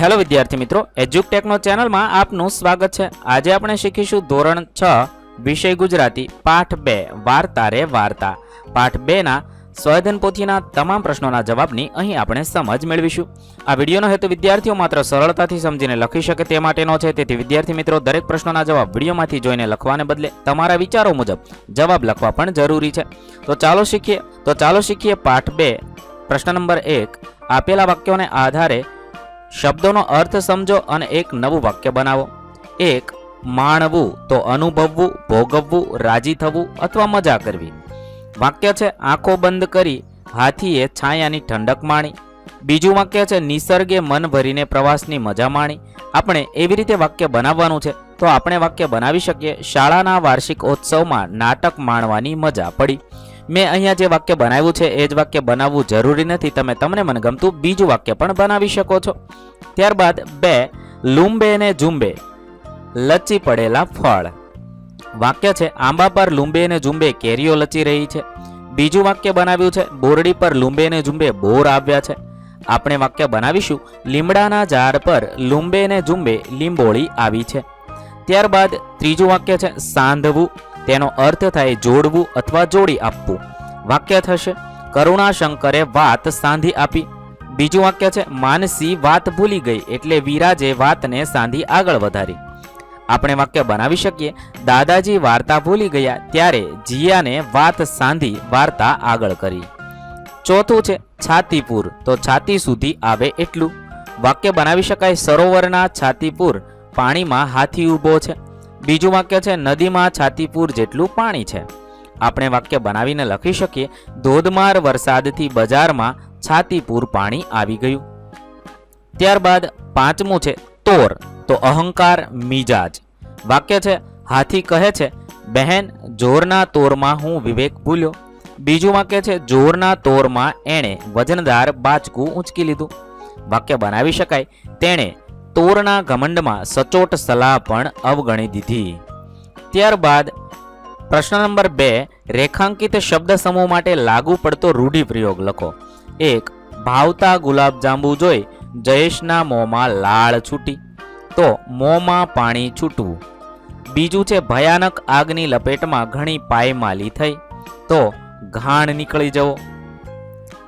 Hello વિદ્યાર્થી મિત્રો એજ્યુકટેકનો ચેનલમાં આપનું સ્વાગત છે. આજે આપણે શીખીશું ધોરણ છ, વિષય ગુજરાતી, પાઠ બે, વાર્તા રે વાર્તા. પાઠ બેના સ્વયધન પોથીના તમામ પ્રશ્નોના જવાબની અહીં આપણે સમજ મેળવીશું. આ વિડીયોનો હેતુ વિદ્યાર્થીઓ માત્ર સરળતાથી સમજીને લખી શકે તે માટેનો છે. તેથી વિદ્યાર્થી મિત્રો, દરેક પ્રશ્નોના જવાબ વિડીયોમાંથી જોઈને લખવાને બદલે તમારા વિચારો મુજબ જવાબ લખવા પણ જરૂરી છે. તો ચાલો શીખીએ. તો ચાલો શીખીએ પાઠ બે. પ્રશ્ન નંબર એક. આપેલા વાક્યોને આધારે શબ્દોનો અર્થ સમજો અને એક નવું વાક્ય બનાવો. એક, માણવું તો અનુભવવું, ભોગવવું, રાજી થવું અથવા મજા કરવી. વાક્ય છે, આંખો બંધ કરી, હાથીએ છાયાની ઠંડક માણી. બીજું વાક્ય છે, નિસર્ગે મન ભરીને પ્રવાસની મજા માણી. આપણે એવી રીતે વાક્ય બનાવવાનું છે, તો આપણે વાક્ય બનાવી શકીએ. શાળાના વાર્ષિક ઉત્સવમાં નાટક માણવાની મજા પડી. મેં અહીંયા જે વાક્ય બનાવ્યું છે, એ જ વાક્ય બનાવવું જરૂરી નથી. તમે તમને મને ગમતું બીજું વાક્ય પણ બનાવી શકો છો. ત્યારબાદ બે, લુંબે ને ઝુંબે. લચી પડેલા ફળ. વાક્ય છે, આંબા પર લુંબે ને ઝુંબે કેરીઓ લચી રહી છે. બીજું વાક્ય બનાવ્યું છે, બોરડી પર લુંબે ને ઝુંબે બોર આવ્યા છે. આપણે વાક્ય બનાવીશું, લીમડાના ઝાડ પર લુંબે ને ઝુંબે લીંબોળી આવી છે. ત્યારબાદ ત્રીજું વાક્ય છે, સાંધવું. તેનો અર્થ થાય જોડવું અથવા જોડી આપવું. વાક્ય થશે, કરુણાશંકરે વાત સાંધી આપી. બીજું વાક્ય છે, માનસી વાત ભૂલી ગઈ એટલે વિરાજે વાતને સાંધી આગળ વધારી. આપણે વાક્ય બનાવી શકીએ, દાદાજી વાર્તા ભૂલી ગયા ત્યારે જીયાને વાત સાંધી વાર્તા આગળ કરી. ચોથું છે, છાતીપુર, તો છાતી સુધી આવે એટલું. વાક્ય બનાવી શકાય, સરોવરના છાતીપુર પાણીમાં હાથી ઊભો છે. બીજું વાક્ય છે, નદીમાં છાતીપુર જેટલું પાણી છે. આપણે વાક્ય બનાવીને લખી શકીએ, ધોધમાર વરસાદથી બજારમાં છાતીપુર પાણી આવી ગયું. ત્યારબાદ પાંચમું છે, તોર. તો અહંકાર મિજાજ. વાક્ય છે, હાથી કહે છે, બહેન, જોરના તોરમાં હું વિવેક ભૂલ્યો. બીજું વાક્ય છે, જોરના તોરમાં એણે વજનદાર બાચકું ઊંચકી લીધું. વાક્ય બનાવી શકાય, તેણે તોરના ઘમંડમાં સચોટ સલાહ પણ અવગણી દીધી. ત્યારબાદ પ્રશ્ન નંબર બે, રેખાંકિત શબ્દ સમૂહ માટે લાગુ પડતો રૂઢિપ્રયોગ લખો. એક, ભાવતા ગુલાબજાંબુ જોઈ જયેશના મોંમાં લાળ છૂટી. તો મોંમાં પાણી છૂટવું. બીજું છે ભયાનક આગની લપેટમાં ઘણી પાયમાલી થઈ. તો ઘાણ નીકળી જવો.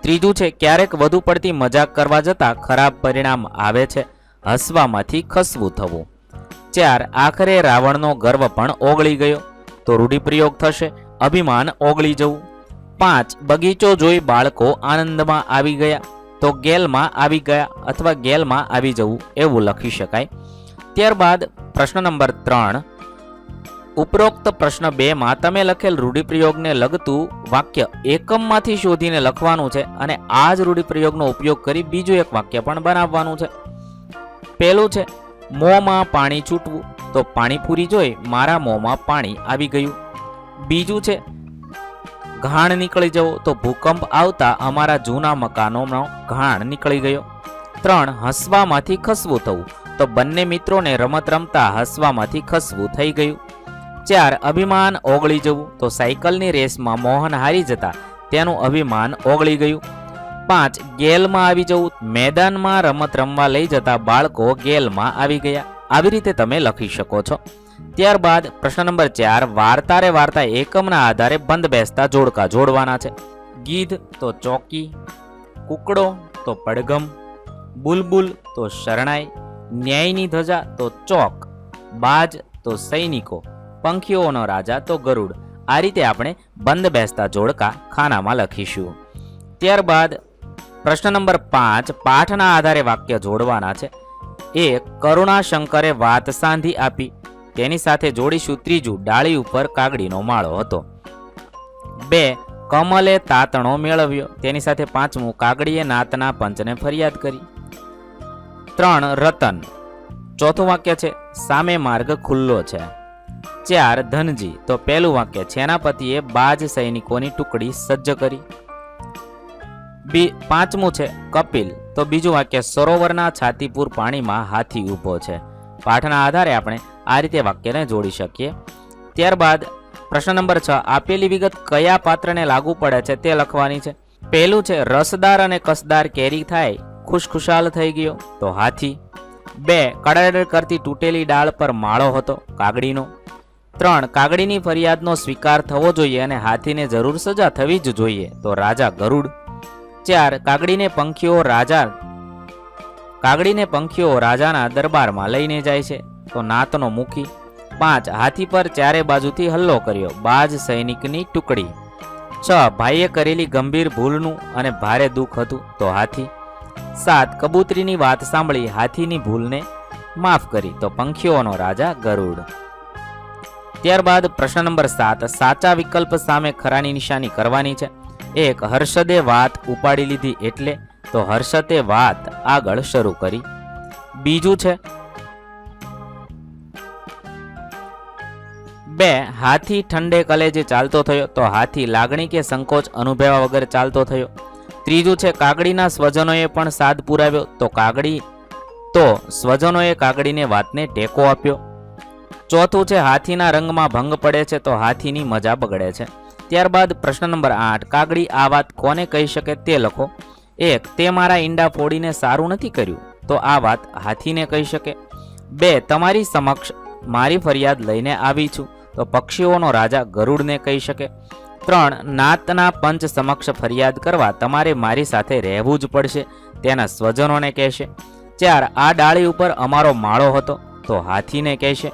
ત્રીજું છે ક્યારેક વધુ પડતી મજાક કરવા જતાં ખરાબ પરિણામ આવે છે. હસવામાંથી ખસવું થવું. ચાર, આખરે રાવણનો ગર્વ પણ ઓગળી ગયો. તો રૂઢિપ્રયોગ થશે, અભિમાન ઓગળી જવું. પાંચ, બગીચો જોઈ બાળકો આનંદમાં આવી ગયા. તો ગેલમાં આવી ગયા અથવા ગેલમાં આવી જવું, એવું લખી શકાય. ત્યારબાદ પ્રશ્ન નંબર ત્રણ. ઉપરોક્ત પ્રશ્ન બેમાં તમે લખેલ રૂઢિપ્રયોગને લગતું વાક્ય એકમમાંથી શોધીને લખવાનું છે અને આ જ રૂઢિપ્રયોગનો ઉપયોગ કરી બીજું એક વાક્ય પણ બનાવવાનું છે. પહેલું છે, મોંમાં પાણી છૂટવું. તો પાણીપુરી જોઈ મારા મોંમાં પાણી આવી ગયું. બીજું છે, ઘાણ નીકળી જવો. તો ભૂકંપ આવતા અમારા જૂના મકાનોનો ઘાણ નીકળી ગયો. ત્રણ, હસવામાંથી ખસવું થવું. તો બંને મિત્રોને રમત રમતા હસવામાંથી ખસવું થઈ ગયું. ચાર, અભિમાન ઓગળી જવું. તો સાયકલની રેસમાં મોહન હારી જતા. તેનું અભિમાન ઓગળી ગયું. પાંચ ગેલમાં આવી જવું, મેદાનમાં રમત રમવા લઈ જતા બાળકો ગેલમાં આવી ગયા. આવી રીતે તમે લખી શકો છો. ત્યારબાદ પ્રશ્ન નંબર ચાર વાર્તારે વાર્તા એકમના આધારે બંધ બેસતા જોડકા જોડવાના છે. ગીધ તો ચોકી, કુકડો તો પડગમ, બુલબુલ તો શરણાઈ, ન્યાયની ધજા તો ચોક, બાજ તો સૈનિકો, પંખીઓનો રાજા તો ગરુડ. આ રીતે આપણે બંધ બેસતા જોડકા ખાનામાં લખીશું. ત્યારબાદ પ્રશ્ન નંબર પાંચ, પાઠના આધારે વાક્ય જોડવાના છે. એક, કરુણાશંકરે વાત સાંધી આપી. તેની સાથે જોડીશું ત્રીજું ડાળી ઉપર કાગડીનો માળો હતો. બે, કમલે તાતણો મેળવ્યો. તેની સાથે પાંચમું, કાગડીએ નાતના પંચને ફરિયાદ કરી. ત્રણ, રતન. ચોથું વાક્ય છે, સામે માર્ગ ખુલ્લો છે. ચાર, ધનજી. તો પહેલું વાક્ય, સેનાપતિએ બાજ સૈનિકોની ટુકડી સજ્જ કરી. બી પાંચમું છે કપિલ. તો બીજું વાક્ય, સરોવરના છાતીપુર પાણીમાં હાથી ઊભો છે. પાઠના આધારે આપણે આ રીતે વાક્યને જોડી શકીએ. ત્યારબાદ પ્રશ્ન નંબર છ, આપેલી વિગત કયા પાત્રને લાગુ પડે છે તે લખવાની છે. પહેલું છે, રસદાર અને કસદાર કેરી થાય, ખુશખુશાલ થઈ ગયો, તો હાથી. બે કડાડર કરતી તૂટેલી ડાળ પર માળો હતો, કાગડીનો. ત્રણ, કાગડીની ફરિયાદનો સ્વીકાર થવો જોઈએ અને હાથીને જરૂર સજા થવી જ જોઈએ, તો રાજા ગરુડ. ચાર કાગડીને પંખીઓ રાજા કાગડીને પંખીઓ રાજાના દરબારમાં લઈને જાય છે. તો નાતનો મુખી પાંચ હાથી પર ચારે બાજુથી હલ્લો કર્યો. બાજ સૈનિકની ટુકડી. છ ભાઈએ કરેલી ગંભીર ભૂલનું અને ભારે દુઃખ હતું. તો હાથી સાત કબૂતરીની વાત સાંભળી હાથીની ભૂલને માફ કરી. તો પંખીઓનો રાજા ગરુડ. ત્યારબાદ પ્રશ્ન નંબર સાત સાચા વિકલ્પ સામે ખરાની નિશાની કરવાની છે. એક હર્ષદે વાત ઉપાડી લીધી એટલે તો હર્ષદે વાત આગળ શરૂ કરી. બીજું છે, બે, હાથી ઠંડે કલેજે ચાલતો થયો તો હાથી લાગણી કે સંકોચ અનુભવ્યા વગર ચાલતો થયો. ત્રીજું છે, કાગડીના સ્વજનોએ પણ સાદ પુરાવ્યો તો કાગડી, તો સ્વજનોએ કાગડીને વાતને ટેકો આપ્યો. ચોથું છે, હાથીના રંગમાં ભંગ પડે છે તો હાથીની મજા બગડે છે. ત્યારબાદ પ્રશ્ન નંબર આઠ, કાગડી આ વાત કોને કહી શકે તે લખો. એક, તે મારા ઈંડા ફોડીને સારું નથી કર્યું, તો આ વાત હાથીને કહી શકે. બે, તમારી સમક્ષ મારી ફરિયાદ લઈને આવી છું, તો પક્ષીઓનો રાજા ગરુડને કહી શકે. ત્રણ, નાતના પંચ સમક્ષ ફરિયાદ કરવા તમારે મારી સાથે રહેવું જ પડશે, તેના સ્વજનોને કહેશે. ચાર, આ ડાળી ઉપર અમારો માળો હતો, તો હાથીને કહેશે.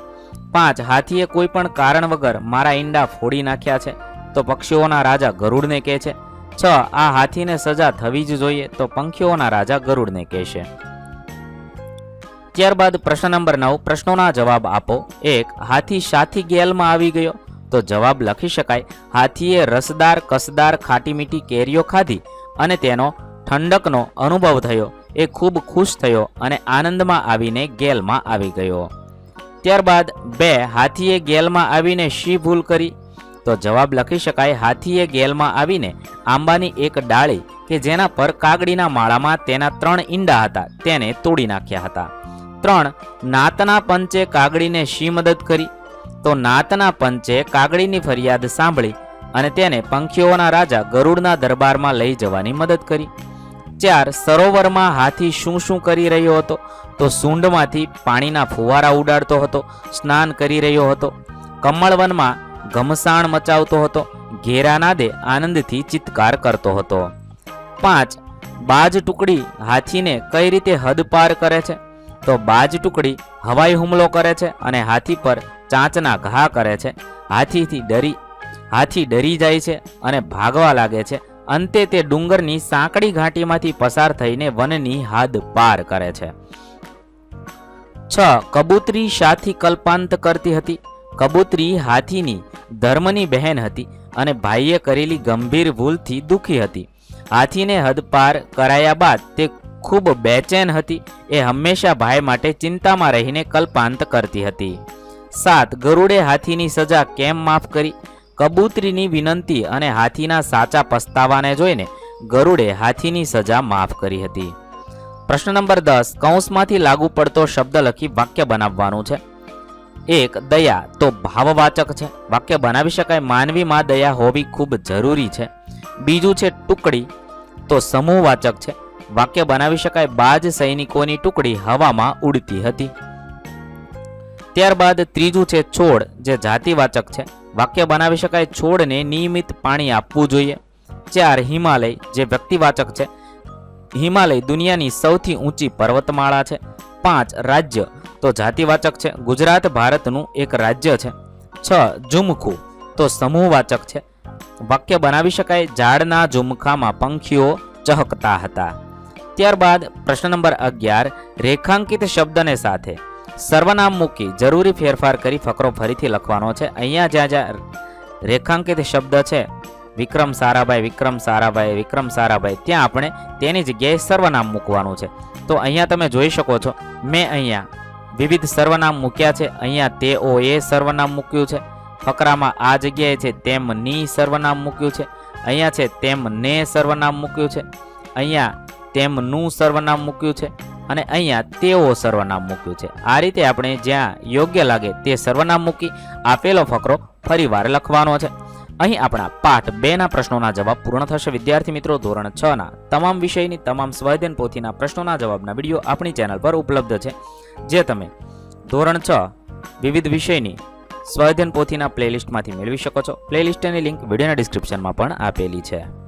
પાંચ, હાથીએ કોઈ પણ કારણ વગર મારા ઈંડા ફોડી નાખ્યા છે તો પક્ષીઓના રાજા ગરુડને કહે છે, છ, આ હાથીને સજા થવી જ જોઈએ. તો પંખીઓના રાજા ગરુડને કહેશે ત્યારબાદ પ્રશ્ન નંબર નવ, પ્રશ્નોના જવાબ આપો. એક, હાથી શાથી ગેલમાં આવી ગયો. તો જવાબ લખી શકાય, હાથીએ રસદાર, કસદાર ખાટી મીઠી કેરીઓ ખાધી અને તેનો ઠંડકનો અનુભવ થયો. એ ખૂબ ખુશ થયો અને આનંદમાં આવીને ગેલમાં આવી ગયો. ત્યારબાદ બે, હાથીએ ગેલમાં આવીને શી ભૂલ કરી? તો જવાબ લખી શકાય, હાથીએ ગેલમાં આવીને આંબાની એક ડાળી કે જેના પર કાગડીના માળામાં તેના ત્રણ ઈંડા હતા, તેને તોડી નાખ્યા હતા. ત્રણ, નાતના પંચે કાગડીને શી મદદ કરી? તો નાતના પંચે કાગડીની ફરિયાદ સાંભળી અને તેને પંખીઓના રાજા ગરુડના દરબારમાં લઈ જવાની મદદ કરી. ચાર, સરોવરમાં હાથી શું શું કરી રહ્યો હતો? તો સૂંઢમાંથી પાણીના ફુવારા ઉડાડતો હતો, સ્નાન કરી રહ્યો હતો. કમળવનમાં ઘમસાણ મચાવતો હતો. ઘેરા નાદે આનંદથી ચિત્કાર કરતો હતો. પાંચ, બાજ ટુકડી હાથીને કઈ રીતે હદ પાર કરે છે? તો બાજ ટુકડી હવાઈ હુમલો કરે છે અને હાથી પર ચાંચના ઘા કરે છે. હાથીથી ડરી, હાથી ડરી જાય છે અને ભાગવા લાગે છે. અંતે તે ડુંગરની સાંકડી ઘાટીમાંથી પસાર થઈને વનની હદ પાર કરે છે. છ, કબૂતરી શાથી કલ્પાંત કરતી હતી. કબૂતરી હાથીની ધર્મની બહેન હતી અને ભાઈએ કરેલી ગંભીર ભૂલથી દુઃખી હતી. હાથીને હદપાર કરાયા બાદ તે ખૂબ બેચેન હતી. એ હંમેશા ભાઈ માટે ચિંતામાં રહીને કલ્પાંત કરતી હતી. સાત, ગરુડે હાથીની સજા કેમ માફ કરી? કબૂતરીની વિનંતી અને હાથીના સાચા પસ્તાવાને જોઈને ગરુડે હાથીની સજા માફ કરી હતી. પ્રશ્ન નંબર દસ, કૌંસમાંથી લાગુ પડતો શબ્દ લખી વાક્ય બનાવવાનું છે. એક દયા તો ભાવવાચક છે. વાક્ય બનાવી શકાય માનવીમાં દયા હોવી ખૂબ જરૂરી છે. બીજું છે ટુકડી તો સમૂહવાચક છે. વાક્ય બનાવી શકાય બાજ સૈનિકોની ટુકડી હવામાં ઉડતી હતી. ત્યારબાદ ત્રીજું છે છોડ જે જાતિવાચક છે. વાક્ય બનાવી શકાય છોડને નિયમિત પાણી આપવું જોઈએ. ચાર હિમાલય જે વ્યક્તિવાચક છે. હિમાલય દુનિયાની સૌથી ઊંચી પર્વતમાળા છે. પાંચ રાજ્ય તો જાતિવાચક છે. ગુજરાત ભારતનું એક રાજ્ય છે. છ, ઝુમખું. તો સમૂહવાચક છે. વાક્ય બનાવી શકાય, ઝાડના ઝુમખામાં પંખીઓ ચહકતા હતા. ત્યારબાદ પ્રશ્ન નંબર અગિયાર, રેખાંકિત શબ્દને સાથે. સર્વનામ મૂકી જરૂરી ફેરફાર કરી ફકરો ફરીથી લખવાનો છે. અહીંયા જ્યાં જ્યાં રેખાંકિત શબ્દ છે, વિક્રમ સારાભાઈ વિક્રમ સારાભાઈ વિક્રમ સારાભાઈ, ત્યાં આપણે તેની જગ્યાએ સર્વનામ મૂકવાનું છે. તો અહીંયા તમે જોઈ શકો છો, મેં અહીંયા વિવિધ સર્વનામ મૂક્યા છે. અહીંયા તે ઓ એ સર્વનામ મૂક્યું છે. ફકરામાં આ જગ્યાએ છે તેમ ની સર્વનામ મૂક્યું છે. અહીંયા છે તેમ ને સર્વનામ મૂક્યું છે. અહીંયા તેમનું સર્વનામ મૂક્યું છે અને અહીંયા તેઓ સર્વનામ મૂક્યું છે. આ રીતે આપણે જ્યાં યોગ્ય લાગે તે સર્વનામ મૂકી આપેલો ફકરો ફરીવાર લખવાનો છે. અહીં આપણા પાઠ બે ના પ્રશ્નોના જવાબ પૂર્ણ થશે. વિદ્યાર્થી મિત્રો, ધોરણ છ ના તમામ વિષયની તમામ સ્વાધ્યાયન પોથીના પ્રશ્નોના જવાબના વીડિયો આપણી ચેનલ પર ઉપલબ્ધ છે. જે તમે ધોરણ છ વિવિધ વિષયની સ્વાધ્યાયન પોથીના પ્લેલિસ્ટમાંથી મેળવી શકો છો. પ્લેલિસ્ટની લિંક વિડીયોના ડિસ્ક્રિપ્શનમાં પણ આપેલી છે.